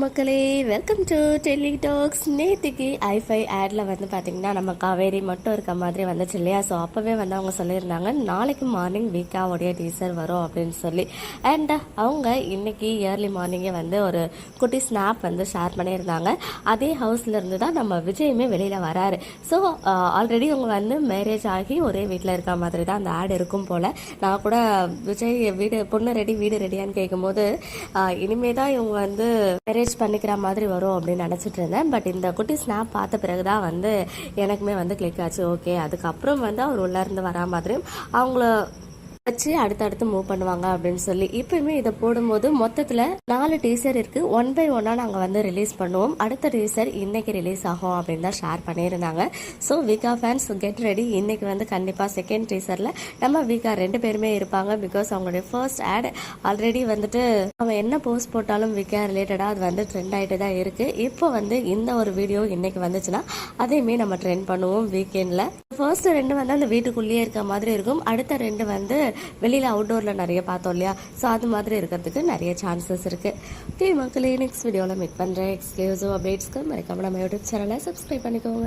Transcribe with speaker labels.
Speaker 1: மக்களே welcome to Delhi tax நேற்றுக்கு ஐஃபை ஆடில் வந்து பார்த்தீங்கன்னா நம்ம காவேரி மட்டும் இருக்க மாதிரி வந்துச்சு இல்லையா? ஸோ அப்போவே வந்து அவங்க சொல்லியிருந்தாங்க நாளைக்கு மார்னிங் வீக்காவுடைய டீசர் வரும் அப்படின்னு சொல்லி. அண்ட் அவங்க இன்னைக்கு இயர்லி மார்னிங்கே வந்து ஒரு குட்டி ஸ்னாப் வந்து ஷேர் பண்ணியிருந்தாங்க. அதே ஹவுஸ்லேருந்து தான் நம்ம விஜயுமே வெளியில் வராரு. ஸோ ஆல்ரெடி அவங்க வந்து மேரேஜ் ஆகி ஒரே வீட்டில் இருக்க மாதிரி தான் அந்த ஆட் இருக்கும் போல். நான் கூட விஜய் வீடு பொண்ணு ரெடி வீடு ரெடியான்னு கேட்கும்போது இனிமே தான் இவங்க வந்து மேரேஜ் பண்ணிக்கிற மாதிரி வரும் அப்படின்னு நினச்சிட்டு இருந்தேன். பட் இந்த குட்டி ஸ்னாப் பார்த்த பிறகு தான் வந்து எனக்குமே வந்து கிளிக் ஆச்சு. ஓகே அதுக்கப்புறம் வந்து அவர் உள்ளேருந்து வரா மாதிரியும் அவங்கள வச்சு அடுத்தடுத்து மூவ் பண்ணுவாங்க அப்படின்னு சொல்லி. இப்பயுமே இதை போடும்போது மொத்தத்தில் நாலு டீசர் இருக்கு. ஒன் பை ஒன்னாக நாங்கள் வந்து ரிலீஸ் பண்ணுவோம். அடுத்த டீசர் இன்னைக்கு ரிலீஸ் ஆகும் அப்படின்னு தான் ஷேர் பண்ணியிருந்தாங்க. ஸோ விகா ஃபேன்ஸ் கெட் ரெடி இன்னைக்கு வந்து கண்டிப்பாக செகண்ட் டீசரில் நம்ம விகா ரெண்டு பேருமே இருப்பாங்க. பிகாஸ் அவங்களுடைய ஃபர்ஸ்ட் ஆட் ஆல்ரெடி வந்துட்டு அவன் என்ன போஸ்ட் போட்டாலும் விகா ரிலேட்டடாக அது வந்து ட்ரெண்ட் ஆகிட்டு தான் இருக்கு. இப்போ வந்து இந்த ஒரு வீடியோ இன்னைக்கு வந்துச்சுன்னா அதையுமே நம்ம ட்ரெண்ட் பண்ணுவோம். வீக்கெண்டில் ஃபர்ஸ்ட் ரெண்டு வந்து அந்த வீட்டுக்குள்ளேயே இருக்க மாதிரி இருக்கும். அடுத்த ரெண்டு வந்து வெளியில் அவுட்டோரில் நிறைய பார்த்தோம் இல்லையா? ஸோ அது மாதிரி இருக்கிறதுக்கு நிறைய சான்சஸ் இருக்குது ஓகே மக்களே நெக்ஸ்ட் வீடியோவில் மீட் பண்ணுறேன் எக்ஸ்க்ளூசிவ் அப்டேட்ஸ்க்கு மறக்காம நம்ம யூடியூப் சேனலை சப்ஸ்கிரைப் பண்ணிக்கோங்க.